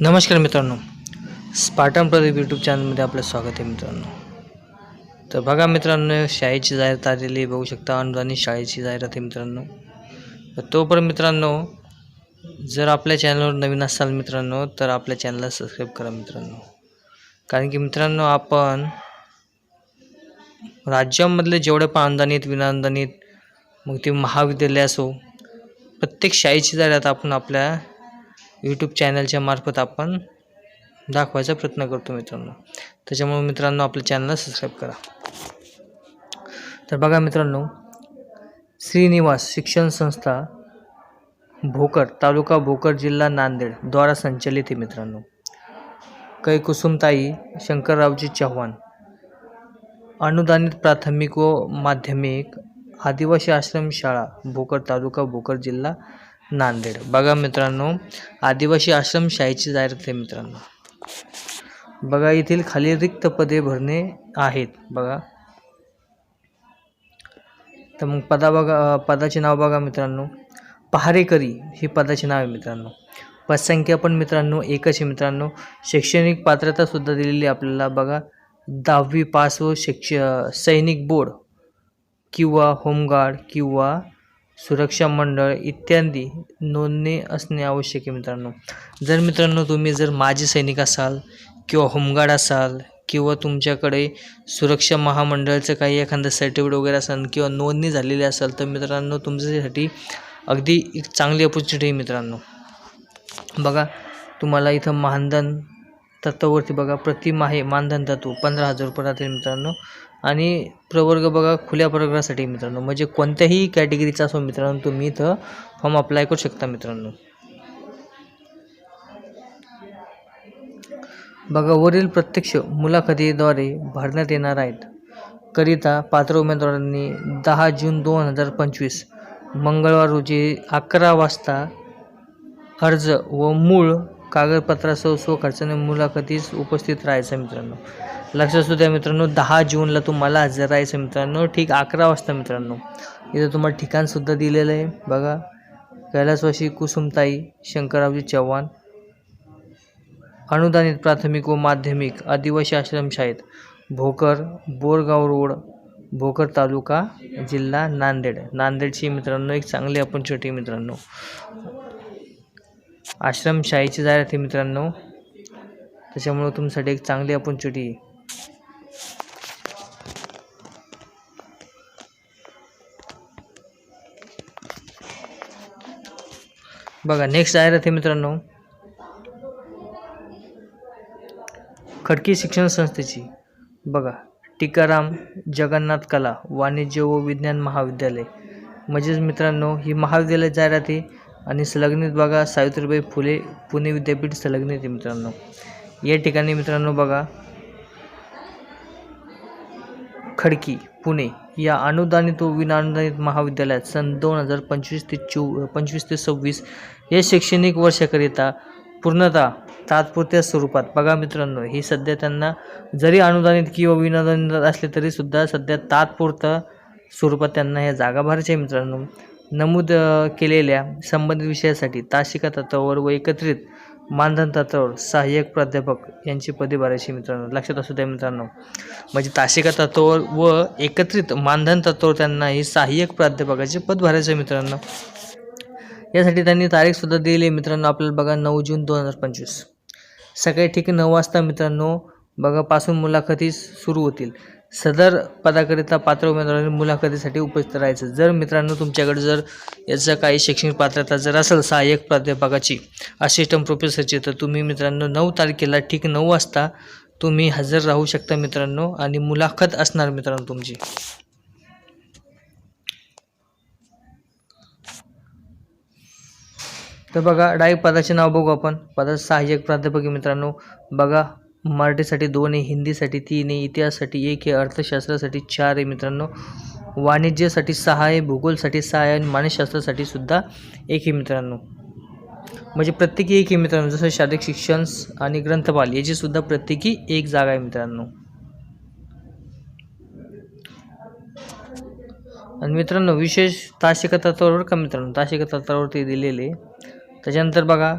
नमस्कार मित्रांनो. Spartan Pradeep YouTube चॅनलमध्ये आपलं स्वागत आहे मित्रांनो. तर बघा मित्रांनो शाळेची जाहिरात आलेली बघू शकता अनुदानित शाळेची जाहिरात आहे मित्रांनो. तर तोपर्यंत मित्रांनो जर आपल्या चॅनलवर नवीन असाल मित्रांनो तर आपल्या चॅनलला सबस्क्राईब करा मित्रांनो. कारण की मित्रांनो आपण राज्यामधले जेवढे पण अनुदानित विनाअनुदानित मग ते महाविद्यालय असो प्रत्येक शाळेची जाहिरात आपण आपल्या यूट्यूब चॅनलच्या मार्फत आपण दाखवायचा प्रयत्न करतो मित्रांनो. त्याच्यामुळे मित्रांनो आपल्या चॅनलला सबस्क्राईब करा. तर बघा मित्रांनो श्रीनिवास शिक्षण संस्था भोकर तालुका भोकर जिल्हा नांदेड द्वारा संचलित आहे मित्रांनो. कै कुसुमताई शंकररावजी चव्हाण अनुदानित प्राथमिक व माध्यमिक आदिवासी आश्रम शाळा भोकर तालुका भोकर जिल्हा नांदेड. बघा मित्रांनो आदिवासी आश्रमशाहीची जाहिरात आहे मित्रांनो. बघा येथील खाली रिक्त पदे भरणे आहेत. बघा. तर मग पदा बघा पदाचे नाव बघा मित्रांनो. पहारेकरी ही पदाचे नाव आहे मित्रांनो. पदसंख्या पण मित्रांनो एकच आहे मित्रांनो. शैक्षणिक पात्रतासुद्धा दिलेली आहे आपल्याला. बघा दहावी पास व शिक्ष सैनिक बोर्ड किंवा होमगार्ड किंवा सुरक्षा मंडळ इत्यादी नोंदणी असणे आवश्यक आहे मित्रांनो. जर मित्रांनो तुम्ही जर माजी सैनिक असाल किंवा होमगार्ड असाल किंवा तुमच्याकडे सुरक्षा महामंडळाचं काही एखादं सर्टिफिकेट वगैरे असेल किंवा नोंदणी झालेली असेल तर मित्रांनो तुमच्यासाठी अगदी एक चांगली अपॉर्च्युनिटी आहे मित्रांनो. बघा तुम्हाला इथं मानधन तत्वावरती बघा प्रतिमा आहे मानधन तत्व पंधरा हजार रुपये राहतील मित्रांनो. आणि प्रवर्ग बघा खुल्या प्रवर्गासाठी मित्रांनो. म्हणजे कोणत्याही कॅटेगरीचा असो मित्रांनो तुम्ही इथं फॉर्म अप्लाय करू शकता मित्रांनो. बघा वरील प्रत्यक्ष मुलाखतीद्वारे भरण्यात येणार आहेत. करिता पात्र उमेदवारांनी दहा जून दोन हजार पंचवीस मंगळवार रोजी अकरा वाजता अर्ज व मूळ कागदपत्रासह स्वखर्चाने मुलाखतीस उपस्थित राहायचं मित्रांनो. लक्षात असू द्या मित्रांनो दहा जूनला तुम्हाला हजर राहायचं मित्रांनो. ठीक अकरा वाजता मित्रांनो. इथं तुम्हाला ठिकाणसुद्धा दिलेलं आहे. बघा कैलासवाशी कुसुमताई शंकररावजी चव्हाण अनुदानित प्राथमिक व माध्यमिक आदिवासी आश्रमशाळेत भोकर बोरगाव रोड भोकर तालुका जिल्हा नांदेड. नांदेडची मित्रांनो एक चांगली अपॉर्च्युनिटी मित्रांनो. आश्रमशाहीची जाहिरात आहे मित्रांनो. त्याच्यामुळं तुमच्यासाठी एक चांगली अपॉर्च्युनिटी आहे बघा नेक्स्ट जाहिरात आहे मित्रांनो. खडकी शिक्षण संस्थेची. बघा टीकाराम जगन्नाथ कला वाणिज्य व विज्ञान महाविद्यालय. म्हणजेच मित्रांनो ही महाविद्यालय जाहिरात आहे. आणि संलग्नित बघा सावित्रीबाई फुले पुणे विद्यापीठ संलग्नित आहे मित्रांनो. या ठिकाणी मित्रांनो बघा खडकी पुणे या अनुदानित व विनानुदानित महाविद्यालयात सन दोन हजार पंचवीस ते चो पंचवीस ते सव्वीस या शैक्षणिक वर्षाकरिता पूर्णतः तात्पुरत्या स्वरूपात बघा मित्रांनो ही सध्या त्यांना जरी अनुदानित किंवा विनानुदानित असले तरीसुद्धा सध्या तात्पुरतं स्वरूपात त्यांना ह्या जागा भरायच्या मित्रांनो. नमूद केलेल्या संबंधित विषयासाठी तासिका तत्वावर व एकत्रित मानधन तत्वावर सहाय्यक प्राध्यापक यांची पदे भरायची मित्रांनो. लक्षात असू द्या मित्रांनो. म्हणजे तासिका तत्वावर व एकत्रित मानधन तत्वावर त्यांना ही सहाय्यक प्राध्यापकाचे पद भरायचं आहे मित्रांनो. यासाठी त्यांनी तारीखसुद्धा दिली आहे मित्रांनो आपल्याला बघा नऊ जून दोन हजार पंचवीस. सकाळी ठीक नऊ वाजता मित्रांनो बघा पासून मुलाखती सुरू होतील. सदर पदाकरिता पात्र उमेदवारांनी मुलाखतीसाठी उपस्थित राहायचं. जर मित्रांनो तुमच्याकडे जर याचं काही शैक्षणिक पात्रता जर असेल सहाय्यक प्राध्यापकाची असिस्टंट प्रोफेसरची तर तुम्ही मित्रांनो नऊ तारखेला ठीक नऊ वाजता तुम्ही हजर राहू शकता मित्रांनो आणि मुलाखत असणार मित्रांनो तुमची. तर बघा डायरेक्ट पदाचे नाव बघू आपण. पदाचे सहाय्यक प्राध्यापक मित्रांनो. बघा मराठीसाठी दोन आहे हिंदीसाठी तीन आहे इतिहासासाठी एक आहे अर्थशास्त्रासाठी चार आहे मित्रांनो. वाणिज्यासाठी सहा आहे भूगोलसाठी सहा आहे आणि मानसशास्त्रासाठी सुद्धा एक आहे मित्रांनो. म्हणजे प्रत्येकी एक आहे मित्रांनो जसं शारीरिक शिक्षण आणि ग्रंथपाल याची सुद्धा प्रत्येकी एक जागा आहे मित्रांनो. आणि मित्रांनो विशेष तासिका तत्वावर का मित्रांनो तासिका तत्वावरती दिलेले. त्याच्यानंतर बघा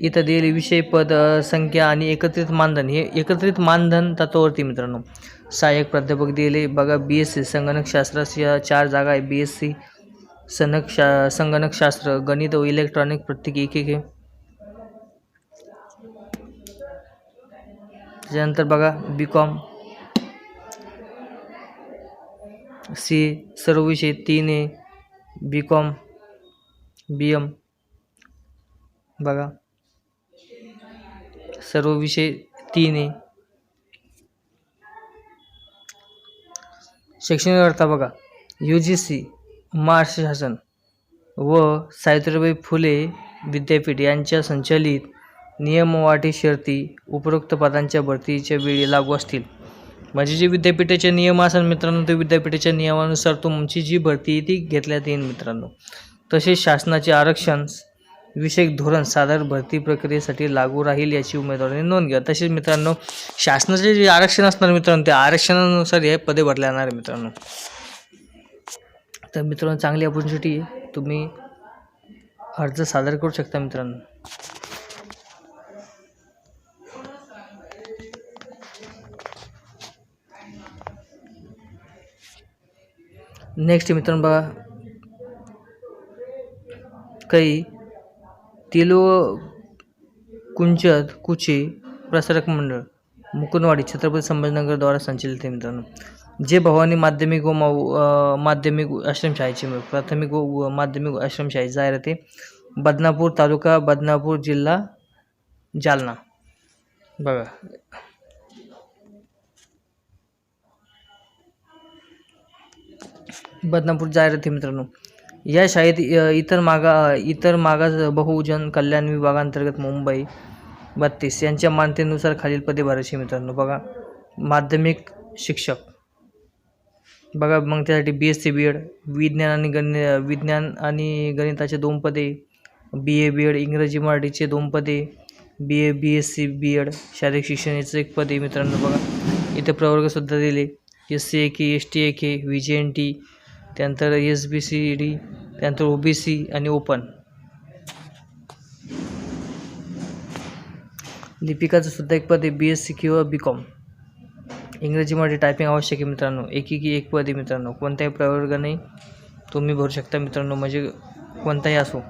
इथं दिलेले विषय पद संख्या आणि एकत्रित मानधन. हे एकत्रित मानधन तत्वावरती मित्रांनो सहाय्यक प्राध्यापक दिले. बघा बी एस सी संगणकशास्त्राच्या चार जागा आहे. बी एस सी संगणकशा संगणकशास्त्र गणित व इलेक्ट्रॉनिक प्रत्येकी एक एक आहे. त्याच्यानंतर बघा बी कॉम सी सर्व विषय तीन A B com B M बघा. सर्व विषय तीन आहे. शैक्षणिक अर्थ बघा. यू जी सी महाराष्ट्र शासन व सावित्रीबाई फुले विद्यापीठ यांच्या संचलित नियमवाटी शर्ती उपरोक्त पदांच्या भरतीच्या वेळी लागू असतील. म्हणजे जे विद्यापीठाचे नियम असेल मित्रांनो ते विद्यापीठाच्या नियमानुसार तुमची जी भरती आहे ती घेतल्यात येईल मित्रांनो. तसेच शासनाचे आरक्षण विषयक धोरण साधारण भरती प्रक्रियेसाठी लागू राहील याची उमेदवारांनी नोंद घ्या. तसेच मित्रांनो शासनाचे जे आरक्षण असणार मित्रांनो त्या आरक्षणानुसार हे पदे भरल्या जाणार मित्रांनो. तर मित्रांनो चांगली ऑपॉर्च्युनिटी तुम्ही अर्ज सादर करू शकता मित्रांनो. नेक्स्ट मित्रांनो बघा काही तिलो कुंचत कुचे प्रसारक मंडळ मुकुंदवाडी छत्रपती संभाजीनगरद्वारा संचलित आहे मित्रांनो. जे भवानी माध्यमिक व मौ माध्यमिक आश्रमशाळेची प्राथमिक व माध्यमिक आश्रमशाळेची जाहिरात आहे. बदनापूर तालुका बदनापूर जिल्हा जालना. बघा. बदनापूर जाहिरात आहे मित्रांनो. या शाळेत इतर मागा इतर मागास बहुजन कल्याण विभागांतर्गत मुंबई बत्तीस यांच्या मान्यतेनुसार खालील पदे भरायची मित्रांनो. बघा माध्यमिक शिक्षक. बघा मग त्यासाठी B S C B Ed विज्ञान आणि गणि विज्ञान आणि गणिताचे दोन पदे बी ए बी एड इंग्रजी मराठीचे दोन पदे B A B S C B Ed शारीरिक शिक्षणाचे एक पदे मित्रांनो बघा. इथे प्रवर्गसुद्धा दिले. S C A K S T A K V J N T त्यानंतर एस बी सी डी त्यानंतर ओ बी सी आणि ओपन लिपिकाचं सुद्धा एक पद आहे बी एस सी किंवा बी कॉम इंग्रजीमध्ये टायपिंग आवश्यक आहे मित्रांनो. एकेकी एक पद आहे मित्रांनो. कोणत्याही प्रवर्ग नाही तुम्ही भरू शकता मित्रांनो. म्हणजे कोणताही असो.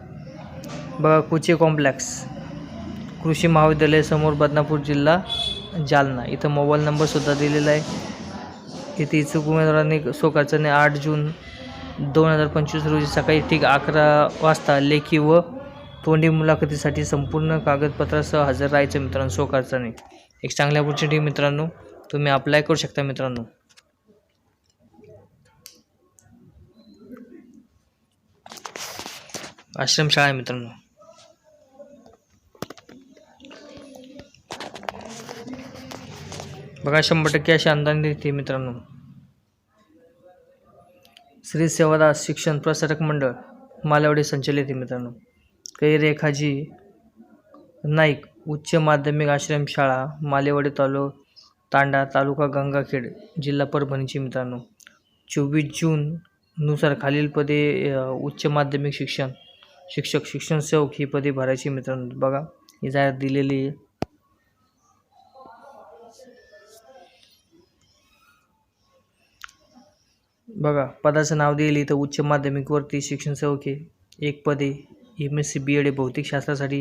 बघा कुचे कॉम्प्लेक्स कृषी महाविद्यालयासमोर बदनापूर जिल्हा जालना. इथं मोबाईल नंबरसुद्धा दिलेला आहे. इथे इच्छुक उमेदवारांनी स्वखर्चाने आठ जून दोन हजार पंचवीस रोजी सकाळी ठीक अकरा वाजता लेखी व तोंडी मुलाखतीसाठी संपूर्ण कागदपत्रासह हजर राहायचं मित्रांनो स्वखर्चाने एक चांगल्या ऑपॉर्च्युनिटी मित्रांनो तुम्ही अप्लाय करू शकता मित्रांनो. आश्रमशाळा आहे मित्रांनो. बघा शंभर टक्के अशी अंदाज देते मित्रांनो. श्री सेवादास शिक्षण प्रसारक मंडळ मालवडी संचलित आहे मित्रांनो. कै रेखाजी नाईक उच्च माध्यमिक आश्रमशाळा मालेवाडी तालु तांडा तालुका गंगाखेड जिल्हा परभणीची मित्रांनो. चोवीस जूननुसार खालील पदे उच्च माध्यमिक शिक्षण शिक्षक शिक्षण सेवक ही पदे भरायची मित्रांनो. बघा ही जाहिरात दिलेली बघा पदाचं नाव दिले तर उच्च माध्यमिकवरती शिक्षण सेवके एक पदे M S C B Ed आहे भौतिकशास्त्रासाठी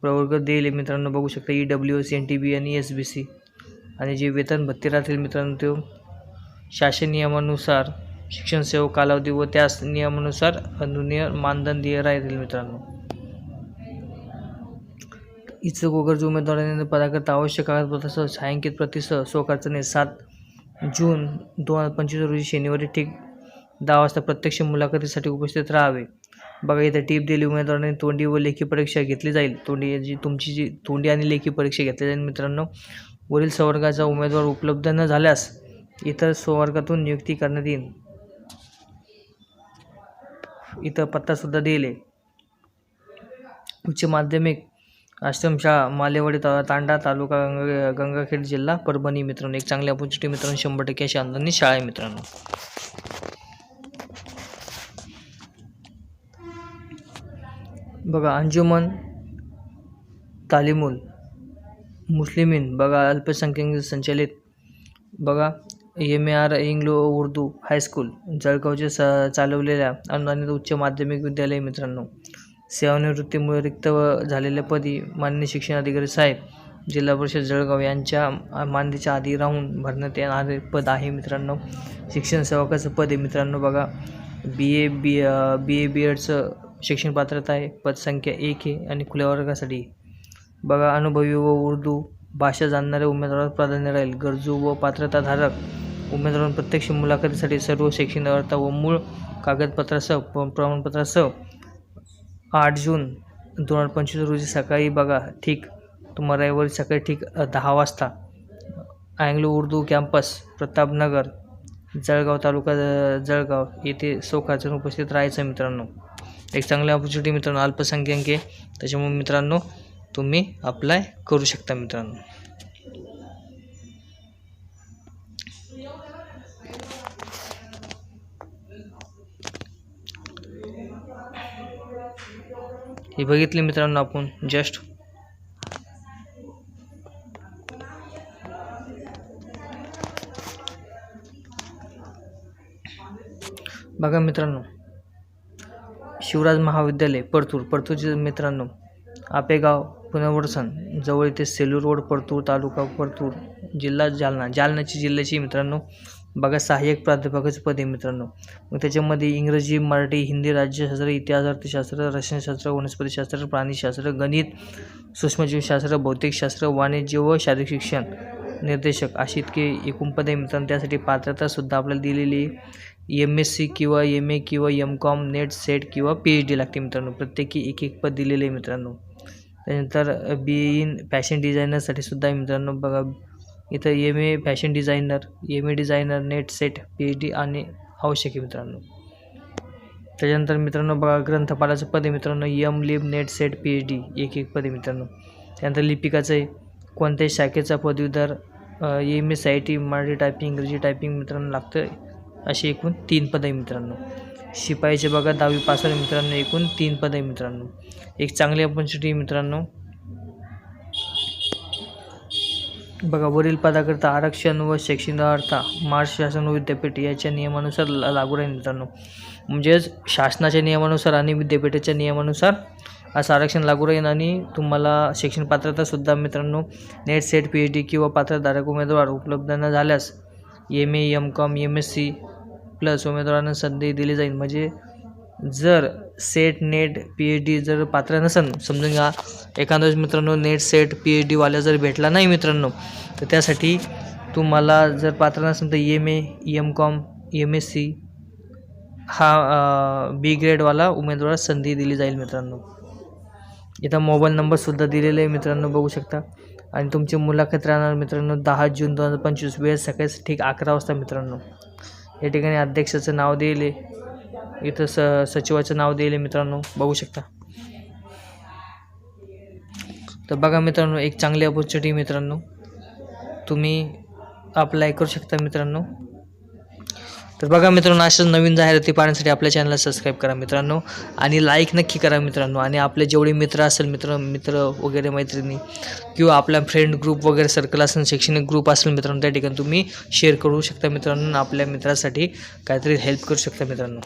प्रवर्ग दिले मित्रांनो. बघू शकता E W S N T B आणि एस बी सी आणि जे वेतन भत्ते राहतील मित्रांनो तो शासन नियमानुसार शिक्षण सेवक कालावधी व त्यास नियमानुसार अनुनीय मानदंडीय राहतील मित्रांनो. इच्छुक वगैरे उमेदवारांनी पदाकरता आवश्यक कागदपत्रासह छायांकित प्रतिसह स्वखर्चाने सात जून दोन हजार पंचवीस रोजी शनिवारी ठीक दहा वाजता प्रत्यक्ष मुलाखतीसाठी उपस्थित राहावे. बघा इथे टीप दिली उमेदवारांनी तोंडी व लेखी परीक्षा घेतली जाईल. तोंडी जी तुमची जी तोंडी आणि लेखी परीक्षा घेतली जाईल मित्रांनो. वरील संवर्गाचा उमेदवार उपलब्ध न झाल्यास इतर संवर्गातून नियुक्ती करण्यात येईल. इथं पत्तासुद्धा दिले. उच्च माध्यमिक आश्रमशाळा मालेवाडी ता तांडा तालुका गंगा गंगाखेड जिल्हा परभणी मित्रांनो. एक चांगली पुष्टी मित्रांनो शंभर टक्के अशी अंदानी शाळा आहे मित्रांनो. बघा अंजुमन तालिमुल मुस्लिमीन बघा अल्पसंख्याक संचलित. बघा M A R Anglo Urdu high school जळगावचे स चालवलेल्या अनुदानित उच्च माध्यमिक विद्यालय मित्रांनो. सेवानिवृत्तीमुळे रिक्त व झालेल्या पदी मान्य शिक्षण अधिकारी साहेब जिल्हा परिषद जळगाव यांच्या मानदेच्या आधी राहून भरण्यात येणारे पद आहे मित्रांनो. शिक्षण सेवकाचं पद आहे मित्रांनो बघा. बी ए बी बी ए बी एडचं शिक्षण पात्रता आहे. पदसंख्या एक आहे आणि खुल्या वर्गासाठी बघा अनुभवी व उर्दू भाषा जाणणाऱ्या उमेदवारावर प्राधान्य राहील. गरजू व पात्रताधारक उमेदवारांना प्रत्यक्ष मुलाखतीसाठी सर्व शैक्षणिक अर्थ व मूळ कागदपत्रासह प प्रमाणपत्रासह आठ जून दोन हजार पंचवीस रोजी सकाळी बघा ठीक तुम्हाला रविवारी सकाळी ठीक दहा वाजता अँग्लो उर्दू कॅम्पस प्रतापनगर जळगाव तालुका जळगाव येथे सोखाचून उपस्थित राहायचं मित्रांनो. एक चांगली ऑपॉर्च्युनिटी मित्रांनो अल्पसंख्याक आहे त्याच्यामुळे मित्रांनो तुम्ही अप्लाय करू शकता मित्रांनो. हे बघितले मित्रांनो आपण जस्ट बघा मित्रांनो शिवराज महाविद्यालय परतूर. परतूरचे मित्रांनो आपेगाव पुनर्वसन जवळ इथे सेलू रोड परतूर तालुका परतूर जिल्हा जालना. जालन्याची जिल्ह्याची मित्रांनो बघा सहाय्यक प्राध्यापकाचं पद आहे मित्रांनो. मग त्याच्यामध्ये इंग्रजी मराठी हिंदी राज्यशास्त्र इतिहास अर्थशास्त्र रसायनशास्त्र वनस्पतीशास्त्र प्राणीशास्त्र गणित सूक्ष्मजीवशास्त्र भौतिकशास्त्र वाणिज्य व शारीरिक शिक्षण निर्देशक अशी इतके एकूण पदे मित्रांनो. त्यासाठी पात्रतासुद्धा आपल्याला दिलेली एम एस सी किंवा एम ए किंवा एम कॉम नेट सेट किंवा पी एच डी लागते मित्रांनो. प्रत्येकी एक एक पद दिलेले आहे मित्रांनो. त्यानंतर बी इन फॅशन डिझायनरसाठी सुद्धा मित्रांनो. बघा इथं M A fashion designer M A designer NET SET P H D आणि आवश्यक आहे मित्रांनो. त्याच्यानंतर मित्रांनो बघा ग्रंथपालाचं पद आहे मित्रांनो. M Lib NET SET P H D एक एक पद आहे मित्रांनो. त्यानंतर लिपिकाचं आहे. कोणत्याही शाखेचा पदवीधर M S I T Marathi typing इंग्रजी टायपिंग मित्रांनो लागतं असे एकूण तीन पद आहे मित्रांनो. शिपाईचे बघा दहावी पास आहे मित्रांनो. एकूण तीन पद आहे मित्रांनो. एक चांगली अपॉर्च्युनिटी मित्रांनो. बघा वरील पदाकरता आरक्षण व शैक्षणिक महाराष्ट्र शासन व विद्यापीठ याच्या नियमानुसार लागू राहील मित्रांनो. म्हणजेच शासनाच्या नियमानुसार आणि विद्यापीठाच्या नियमानुसार असं आरक्षण लागू राहील आणि तुम्हाला शिक्षण पात्रतासुद्धा मित्रांनो NET SET P H D किंवा पात्रधारक उमेदवार उपलब्ध न झाल्यास M A M Com M S C plus उमेदवारांना संधी दिली जाईल. म्हणजे जर SET NET P H D जर पात्र नसेल समजून घ्या. एखाद्या मित्रांनो नेट सेट पी एच डीवाल्या जर भेटला नाही मित्रांनो तर त्यासाठी तुम्हाला जर पात्र नसेल तर M A M Com M S C हा बी ग्रेडवाला उमेदवार संधी दिली जाईल मित्रांनो. इथं मोबाईल नंबरसुद्धा दिलेला आहे मित्रांनो बघू शकता. आणि तुमची मुलाखत राहणार मित्रांनो दहा जून दोन हजार पंचवीस वेळ सकाळी ठीक अकरा वाजता मित्रांनो. या ठिकाणी अध्यक्षाचं नाव दिले इथं स सचिवाचं नाव दिले मित्रांनो. बघू शकता. तर बघा मित्रांनो एक चांगली अपॉर्च्युनिटी मित्रांनो. तुम्ही अप्लाय करू शकता मित्रांनो. तर बघा मित्रांनो अशाच नवीन जाहिराती पाहण्यासाठी आपल्या चॅनलला सबस्क्राईब करा मित्रांनो. आणि लाईक नक्की करा मित्रांनो. आणि आपले जेवढे मित्र असेल मित्र मित्र वगैरे मैत्रिणी किंवा आपला फ्रेंड ग्रुप वगैरे सर्कल असेल शैक्षणिक ग्रुप असेल मित्रांनो त्या ठिकाणी तुम्ही शेअर करू शकता मित्रांनो. आपल्या मित्रासाठी काहीतरी हेल्प करू शकता मित्रांनो.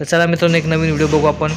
तर चला मित्रांनो एक नवीन व्हिडिओ बघू आपण.